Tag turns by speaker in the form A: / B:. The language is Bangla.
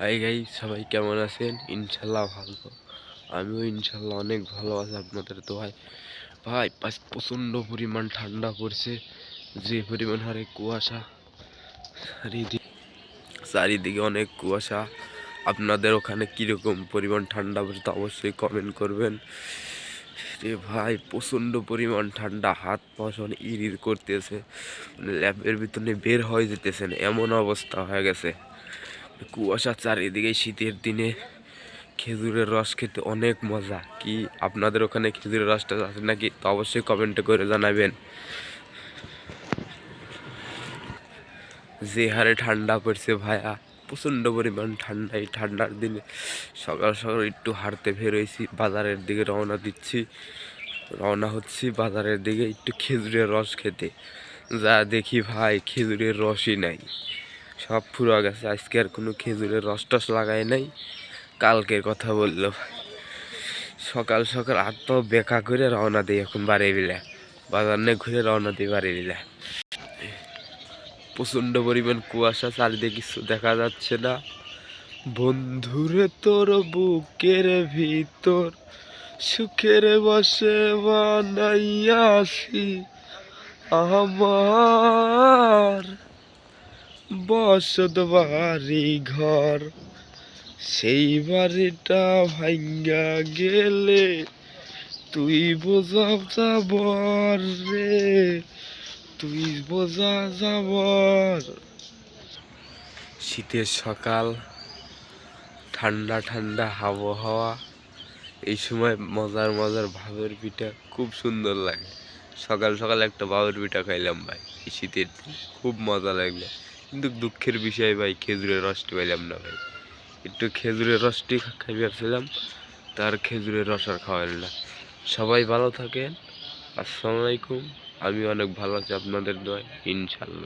A: হাই গাই সবাই কেমন আছেন? ইনশাল্লাহ ভালো। আমিও ইনশাল্লাহ অনেক ভালো আছি আপনাদের তো ভাই ভাই প্রচণ্ড পরিমাণ ঠান্ডা পড়ছে। যে পরিমাণ হারে কুয়াশা চারিদিকে চারিদিকে অনেক কুয়াশা। আপনাদের ওখানে কীরকম পরিমাণ ঠান্ডা পড়ছে অবশ্যই কমেন্ট করবেন। রে ভাই, প্রচণ্ড পরিমাণ ঠান্ডা, হাত পা সব ইর করতেছে। ল্যাবের ভিতরে বের হয়ে যেতেছেন, এমন অবস্থা হয়ে গেছে। কুয়াশা চারিদিকে শীতের দিনে খেজুরের রস খেতে অনেক মজা। কি আপনাদের ওখানে খেজুরের রসটা আছে নাকি? তো অবশ্যই কমেন্টে করে জানাবেন। যে হারে ঠান্ডা পড়ছে ভাইয়া, প্রচণ্ড পরিমাণ ঠান্ডা এই ঠান্ডার দিনে। সকাল সকাল একটু হাঁটতে বেরোইছি, বাজারের দিকে রওনা দিচ্ছি। রওনা হচ্ছি বাজারের দিকে একটু খেজুরের রস খেতে। যা দেখি ভাই, খেজুরের রসই নাই। সব ফুরা গেছে। আজকে আর কোনো খেজুরের রস টস লাগাই নাই। কালকের কথা বলল। সকাল সকাল আর তো বেকা করে রওনা দিই এখন বাড়ি বিলে। বাজার নিয়ে ঘুরে রওনা দিই বাড়ি বিলে। প্রচণ্ড পরিমাণ কুয়াশা, চারিদিকে কিছু দেখা যাচ্ছে না। বন্ধুরে তোর বুকের ভিতর সুখের বসে বানাইয়াছি। আমার বসত ঘর। সেই বাড়িটা ভাঙ্গা গেলে তুই বোঝা যাবর রে, তুই বোঝা যাবর। শীতের সকাল, ঠান্ডা ঠান্ডা আবহাওয়া, এই সময় মজার মজার ভাবের পিঠা খুব সুন্দর লাগে। সকাল সকাল একটা বাবের পিঠা খাইলাম ভাই, এই শীতের খুব মজা লাগল। কিন্তু দুঃখের বিষয় ভাই, খেজুরের রসটি পাইলাম না ভাই। একটু খেজুরের রসটি খাই ভাবছিলাম, তার খেজুরের রস আর খাওয়াইল না। সবাই ভালো থাকেন, আসসালামু আলাইকুম। আমি অনেক ভালো আছি, আপনাদের দয় ইনশাল্লাহ